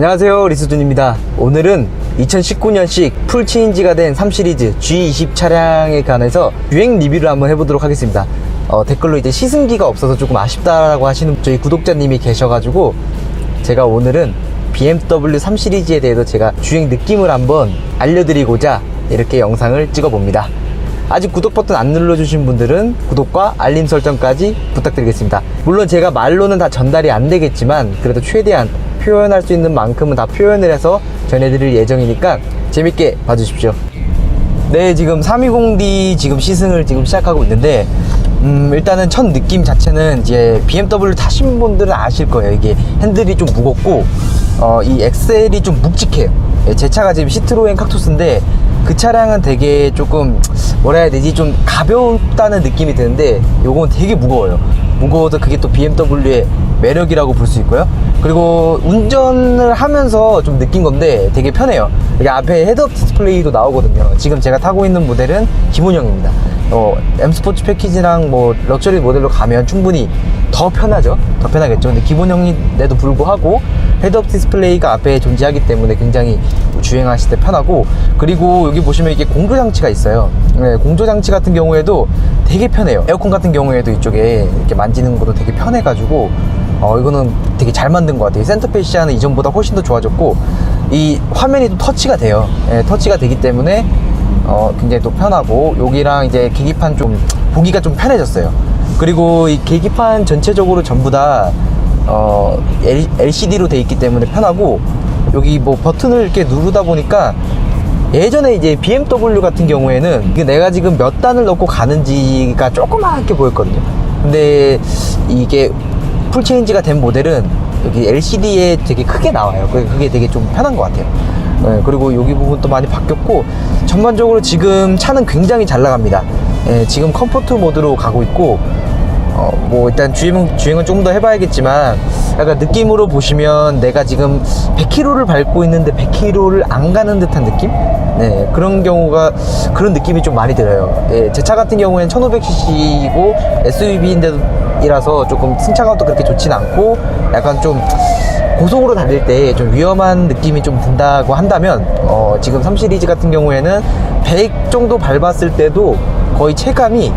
안녕하세요 리스준입니다. 오늘은 2019년식 풀체인지가 된 3시리즈 G20 차량에 관해서 유행 리뷰를 한번 해보도록 하겠습니다. 어, 댓글로 이제 시승기가 없어서 조금 아쉽다라고 하시는 저희 구독자님이 계셔가지고 제가 오늘은 BMW 3시리즈에 대해서 제가 주행 느낌을 한번 알려드리고자 이렇게 영상을 찍어봅니다. 아직 구독 버튼 안 눌러주신 분들은 구독과 알림 설정까지 부탁드리겠습니다. 물론 제가 말로는 다 전달이 안 되겠지만 그래도 최대한 표현할 수 있는 만큼은 다 표현을 해서 전해드릴 예정이니까 재밌게 봐주십시오. 네, 지금 320D 지금 시승을 지금 시작하고 있는데, 음, 일단은 첫 느낌 자체는 이제 BMW 타신 분들은 아실 거예요. 이게 핸들이 좀 무겁고, 어, 이 엑셀이 좀 묵직해요. 예, 제 차가 지금 시트로엔 칵투스인데, 그 차량은 되게 조금, 뭐라 해야 되지? 좀 가볍다는 느낌이 드는데, 요건 되게 무거워요. 무거워서 그게 또 BMW의 매력이라고 볼 수 있고요. 그리고 운전을 하면서 좀 느낀 건데 되게 편해요. 여기 앞에 헤드업 디스플레이도 나오거든요. 지금 제가 타고 있는 모델은 기본형입니다. 어, M 스포츠 패키지랑 뭐 럭셔리 모델로 가면 충분히 더 편하죠. 더 편하겠죠. 근데 기본형인데도 불구하고 헤드업 디스플레이가 앞에 존재하기 때문에 굉장히 주행하실 때 편하고 그리고 여기 보시면 이게 공조 장치가 있어요. 네, 공조 장치 같은 경우에도 되게 편해요. 에어컨 같은 경우에도 이쪽에 이렇게 만지는 것도 되게 편해가지고 어, 이거는 되게 잘 만든 것 같아요. 센터페시아는 이전보다 훨씬 더 좋아졌고, 이 화면이 또 터치가 돼요. 예, 터치가 되기 때문에, 어, 굉장히 또 편하고, 여기랑 이제 계기판 좀, 보기가 좀 편해졌어요. 그리고 이 계기판 전체적으로 전부 다, 어, LCD로 돼 있기 때문에 편하고, 여기 뭐 버튼을 이렇게 누르다 보니까, 예전에 이제 BMW 같은 경우에는 이게 내가 지금 몇 단을 넣고 가는지가 조그맣게 보였거든요. 근데 이게 풀체인지가 된 모델은 여기 LCD에 되게 크게 나와요. 그- 그게 되게 좀 편한 것 같아요. 네, 그리고 여기 부분도 많이 바뀌었고 전반적으로 지금 차는 굉장히 잘 나갑니다. 예, 지금 컴포트 모드로 가고 있고 어, 뭐 일단 주행은, 주행은 조금 더 해봐야겠지만 약간 느낌으로 보시면 내가 지금 100km를 밟고 있는데 100km를 안 가는 듯한 느낌? 네 그런 경우가 그런 느낌이 좀 많이 들어요 예, 제 차 같은 경우에는 1500cc이고 SUV인데 이라서 조금 승차감도 그렇게 좋진 않고 약간 좀 고속으로 달릴 때 좀 위험한 느낌이 좀 든다고 한다면 어, 지금 3 시리즈 같은 경우에는 100 정도 밟았을 때도 거의 체감이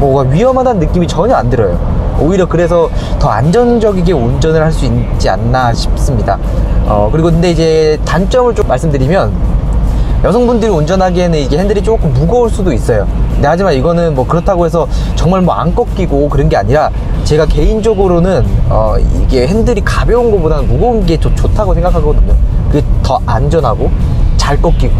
뭐가 위험하다는 느낌이 전혀 안 들어요. 오히려 그래서 더 안전적이게 운전을 할 수 있지 않나 싶습니다. 어, 그리고 근데 이제 단점을 좀 말씀드리면 여성분들이 운전하기에는 이게 핸들이 조금 무거울 수도 있어요. 근데 하지만 이거는 뭐 그렇다고 해서 정말 뭐 안 꺾이고 그런 게 아니라 제가 개인적으로는 어 이게 핸들이 가벼운 것보다는 무거운 게 좋, 좋다고 생각하거든요. 그게 더 안전하고 잘 꺾이고.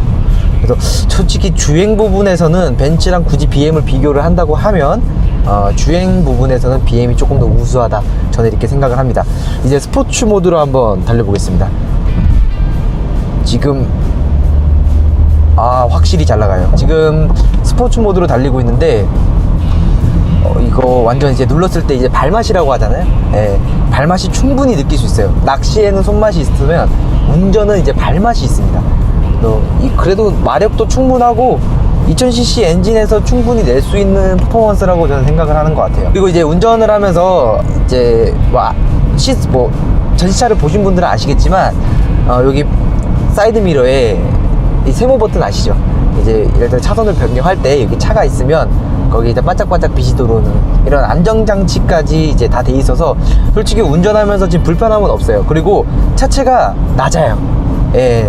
그래서 솔직히 주행 부분에서는 벤츠랑 굳이 BM을 비교를 한다고 하면 어, 주행 부분에서는 BM이 조금 더 우수하다. 저는 이렇게 생각을 합니다. 이제 스포츠 모드로 한번 달려보겠습니다. 지금 아 확실히 잘 나가요. 지금 스포츠 모드로 달리고 있는데 어, 이거 완전 이제 눌렀을 때 이제 발맛이라고 하잖아요? 예, 발맛이 충분히 느낄 수 있어요. 낚시에는 손맛이 있으면 운전은 이제 발맛이 있습니다. 또 이- 그래도 마력도 충분하고 2000cc 엔진에서 충분히 낼 수 있는 퍼포먼스라고 저는 생각을 하는 것 같아요. 그리고 이제 운전을 하면서 이제 뭐, 아, 시, 뭐 전시차를 보신 분들은 아시겠지만 어, 여기 사이드 미러에 이 세모 버튼 아시죠? 이제 예를 들어 차선을 변경할 때 여기 차가 있으면 거기 이제 반짝반짝 빛이 들어오는 이런 안정장치까지 이제 다 돼 있어서 솔직히 운전하면서 지금 불편함은 없어요. 그리고 차체가 낮아요. 예,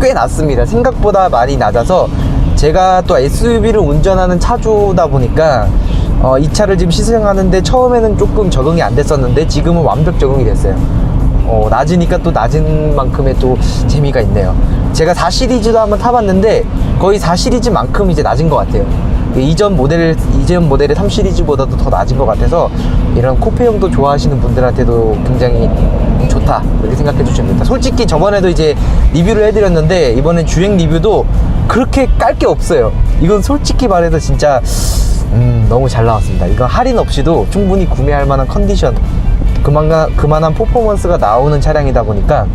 꽤 낮습니다. 생각보다 많이 낮아서 제가 또 SUV를 운전하는 차주다 보니까 어, 이 차를 지금 시승하는데 처음에는 조금 적응이 안 됐었는데 지금은 완벽 적응이 됐어요. 어, 낮으니까 또 낮은 만큼의 또 재미가 있네요. 제가 4 시리즈도 한번 타봤는데 거의 4 시리즈만큼 이제 낮은 것 같아요. 이전 모델, 이전 모델의 3 시리즈보다도 더 낮은 것 같아서 이런 코페형도 좋아하시는 분들한테도 굉장히 좋다. 이렇게 생각해 주시면 됩니다. 솔직히 저번에도 이제 리뷰를 해드렸는데 이번엔 주행 리뷰도 그렇게 깔 게 없어요. 이건 솔직히 말해서 진짜 음, 너무 잘 나왔습니다. 이건 할인 없이도 충분히 구매할 만한 컨디션 그만한, 그만한 퍼포먼스가 나오는 차량이다 보니까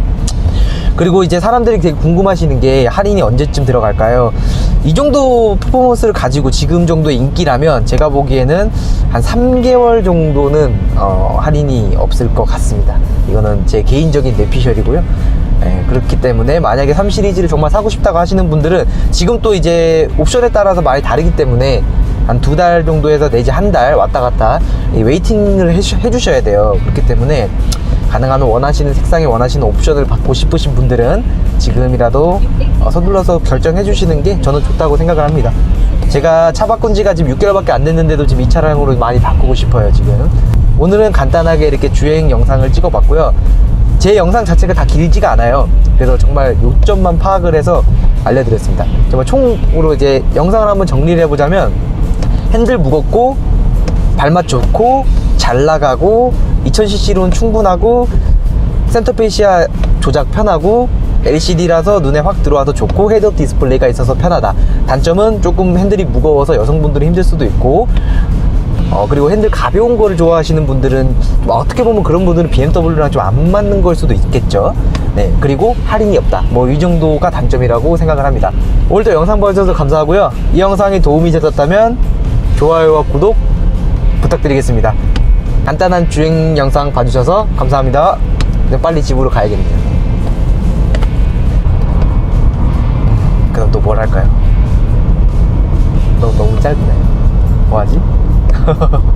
그리고 이제 사람들이 되게 궁금하시는 게 할인이 언제쯤 들어갈까요? 이 정도 퍼포먼스를 가지고 지금 정도의 인기라면 제가 보기에는 한 3개월 정도는 어, 할인이 없을 것 같습니다. 이거는 제 개인적인 내피셜이고요. 예, 그렇기 때문에 만약에 3 시리즈를 정말 사고 싶다고 하시는 분들은 지금 또 이제 옵션에 따라서 많이 다르기 때문에 한 두 달 정도에서 내지 한 달 왔다 갔다 이 웨이팅을 해주, 해주셔야 돼요. 그렇기 때문에 가능하면 원하시는 색상에 원하시는 옵션을 받고 싶으신 분들은 지금이라도 어, 서둘러서 결정해 주시는 게 저는 좋다고 생각을 합니다. 제가 차 바꾼 지가 지금 6개월밖에 안 됐는데도 지금 이 차량으로 많이 바꾸고 싶어요, 지금. 오늘은 간단하게 이렇게 주행 영상을 찍어 봤고요. 제 영상 자체가 다 길지가 않아요. 그래서 정말 요점만 파악을 해서 알려드렸습니다. 정말 총으로 이제 영상을 한번 정리를 해보자면 핸들 무겁고 발맛 좋고 잘 나가고 2000cc로는 충분하고 센터페시아 조작 편하고 LCD라서 눈에 확 들어와서 좋고 헤드업 디스플레이가 있어서 편하다. 단점은 조금 핸들이 무거워서 여성분들은 힘들 수도 있고 어, 그리고 핸들 가벼운 거를 좋아하시는 분들은 뭐 어떻게 보면 그런 분들은 BMW랑 좀 안 맞는 걸 수도 있겠죠. 네. 그리고 할인이 없다. 뭐 이 정도가 단점이라고 생각을 합니다. 오늘도 영상 봐주셔서 감사하고요. 이 영상이 도움이 되셨다면 좋아요와 구독 부탁드리겠습니다. 간단한 주행 영상 봐주셔서 감사합니다. 이제 빨리 집으로 가야겠네요. 음, 그럼 또 뭘 할까요? 너무, 너무 짧네. 뭐하지?